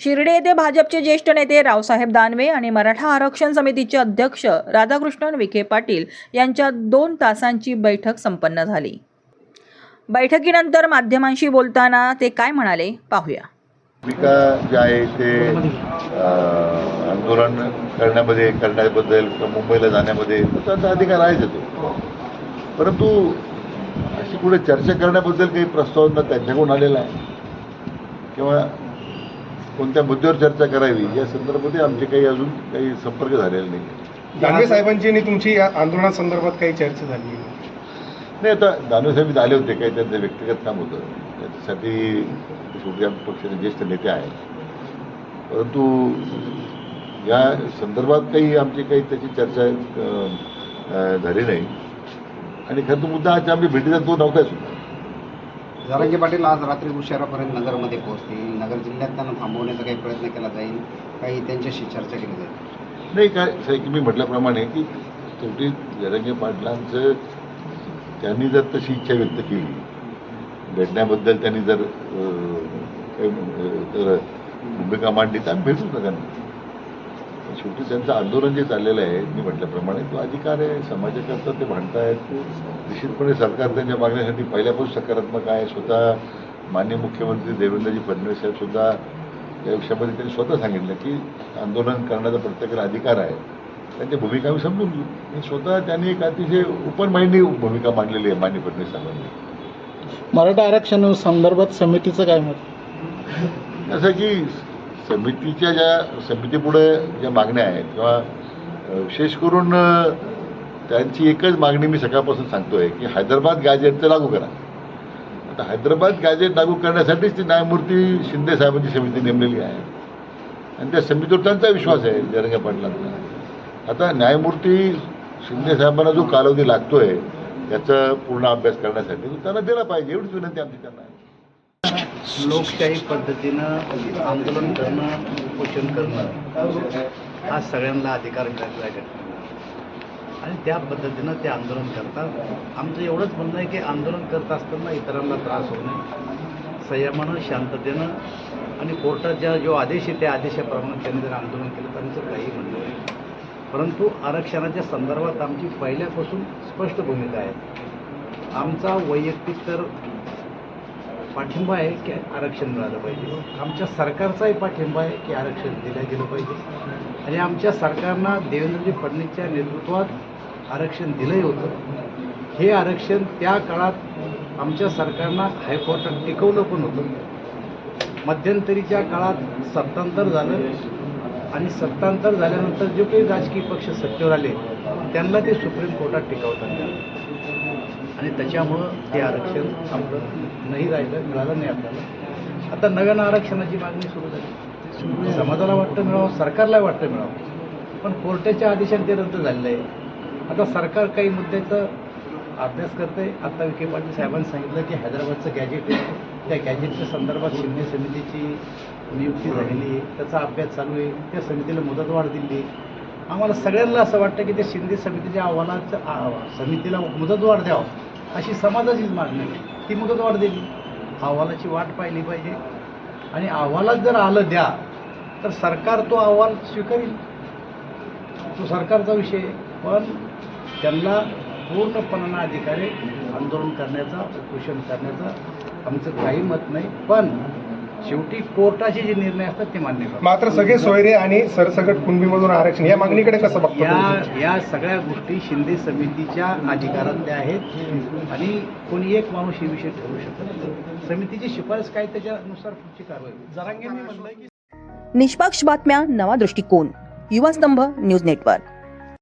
शिर्डी येथे भाजपचे ज्येष्ठ नेते रावसाहेब दानवे आणि मराठा आरक्षण समितीचे अध्यक्ष राधाकृष्णन विखे पाटील यांच्या दोन तासांची बैठक संपन्न झाली. बैठकीनंतर माध्यमांशी बोलताना ते काय म्हणाले पाहूया. भूमिका जे आहे ते आंदोलन करण्यामध्ये करण्याबद्दल मुंबईला जाण्यामध्ये त्यांचा अधिकार आहेच येतो परंतु अशी कुठे चर्चा करण्याबद्दल काही प्रस्ताव त्यांच्याकडून आलेला आहे. किंवा कोणत्या मुद्द्यावर चर्चा करावी या संदर्भामध्ये आमचे काही अजून काही संपर्क झालेला नाही दानवे साहेबांची आणि तुमची या आंदोलनासंदर्भात काही चर्चा झाली? नाही आता दानवेसाहेब आले होते काही त्यांचं व्यक्तिगत काम होतं. त्याच्यासाठी आमच्या पक्षाचे ज्येष्ठ नेते आहेत. परंतु या संदर्भात काही आमची काही त्याची चर्चा झाली नाही. आणि खरं तर मुद्दा आज आमच्या भेटीचा तो नव्हता सुद्धा. जरांगे पाटील आज रात्री उशिरापर्यंत नगरमध्ये पोहोचतील. नगर जिल्ह्यात त्यांना थांबवण्याचा काही प्रयत्न केला जाईल. काही त्यांच्याशी चर्चा केली जाईल. नाही काय असं आहे की मी म्हटल्याप्रमाणे की शेवटी जरंगे पाटलांचं त्यांनी जर तशी इच्छा व्यक्त केली भेटण्याबद्दल त्यांनी जर काही, तर भूमिका मांडली तर आम्ही भेटूच शेवटी त्यांचं आंदोलन जे चाललेलं आहे मी म्हटल्याप्रमाणे तो अधिकार आहे समाजाकरता ते भांडतायत निश्चितपणे सरकार त्यांच्या मागण्यासाठी पहिल्यापासून सकारात्मक आहे. स्वतः मान्य मुख्यमंत्री देवेंद्रजी फडणवीस साहेब सुद्धा या विषयामध्ये त्यांनी स्वतः सांगितलं की आंदोलन करण्याचा प्रत्येकाला अधिकार आहे. त्यांची भूमिका आम्ही समजून घेऊ. स्वतः त्यांनी एक अतिशय ओपन माइंडनी भूमिका मांडलेली आहे मान्य फडणवीस साहेबांनी. मराठा आरक्षण संदर्भात समितीचं काय मत? असं की समितीच्या ज्या समितीपुढे ज्या मागण्या आहेत किंवा विशेष करून त्यांची एकच मागणी मी सकाळपासून सांगतोय की हैदराबाद गॅजेटचं लागू करा. आता हैदराबाद गॅजेट लागू करण्यासाठीच ती न्यायमूर्ती शिंदे साहेबांची समिती नेमलेली आहे. आणि त्या समितीवर त्यांचा विश्वास आहे जरंगे पाटलांचा. आता न्यायमूर्ती शिंदे साहेबांना जो कालावधी लागतोय त्याचा पूर्ण अभ्यास करण्यासाठी तो त्यांना दिला पाहिजे एवढीच विनंती आमची त्यांना आहे. लोकशाही पद्धतीनं आंदोलन करणं उपोषण करणं हा सगळ्यांना अधिकार मिळालेला आहे. आणि त्या पद्धतीनं ते आंदोलन करतात. आमचं एवढंच म्हणणं आहे की आंदोलन करत असताना इतरांना त्रास होऊ नये. संयमानं शांततेनं आणि कोर्टाचा जो आदेश आहे त्या आदेशाप्रमाणे त्यांनी जर आंदोलन केलं तर आमचं काही म्हणणं नाही. परंतु आरक्षणाच्या संदर्भात आमची पहिल्यापासून स्पष्ट भूमिका आहे. आमचा वैयक्तिक तर पाठिंबा आहे की आरक्षण मिळालं पाहिजे. आमच्या सरकारचाही पाठिंबा आहे की आरक्षण दिलं गेलं पाहिजे. आणि आमच्या सरकारनं देवेंद्रजी फडणवीसच्या नेतृत्वात आरक्षण दिलंही होतं. हे आरक्षण त्या काळात आमच्या सरकारनं हायकोर्टात टिकवलं पण होतं. मध्यंतरीच्या काळात सत्तांतर झालं आणि सत्तांतर झाल्यानंतर जे काही राजकीय पक्ष सत्तेवर आले त्यांना ते सुप्रीम कोर्टात टिकवतात. आणि त्याच्यामुळं ते आरक्षण आपलं नाही राहिलं मिळालं नाही आपल्याला. आता नव्यानं आरक्षणाची मागणी सुरू झाली. समाजाला वाटतं मिळावं सरकारला वाटतं मिळावं. पण कोर्टाच्या आदेशाने ते रद्द झालेलं आहे. आता सरकार काही मुद्द्याचा अभ्यास करते आता विखे पाटील साहेबांनी सांगितलं की हैदराबादचं गॅजेट आहे. त्या गॅजेटच्या संदर्भात शिंदे समितीची नियुक्ती झालेली आहे. त्याचा अभ्यास चालू आहे. त्या समितीला मुदतवाढ दिली आहे. आम्हाला सगळ्यांना असं वाटतं की ते शिंदे समितीच्या अहवालाचं समितीला मुदतवाढ द्यावं अशी समाजाचीच मागणी आहे. ती मुदतवाढ दिली अहवालाची वाट पाहिली पाहिजे. आणि अहवालात जर आलं द्या तर सरकार तो अहवाल स्वीकारेल. तो सरकारचा विषय आहे. पण त्यांना पूर्णपणानं अधिकारी आंदोलन करण्याचा उपोषण करण्याचा आमचं काही मत नाही. पण शेवटी कोर्टाचे जे निर्णय असतात ते मान्य करतात मात्र सगळे सोयरे आणि सरसकट कुणबीमधून आरक्षण या मागणीकडे कसं बघतो या? या सगळ्या गोष्टी शिंदे समितीच्या अधिकारातल्या आहेत आणि कोणी एक माणूस हे विषय ठरवू शकत नाही. समितीची शिफारस काय त्याच्यानुसार पुढची कारवाई होईल. जरांगेंनी म्हणलं की निष्पक्ष बातम्या नवा दृष्टिकोन युवा स्तंभ न्यूज नेटवर्क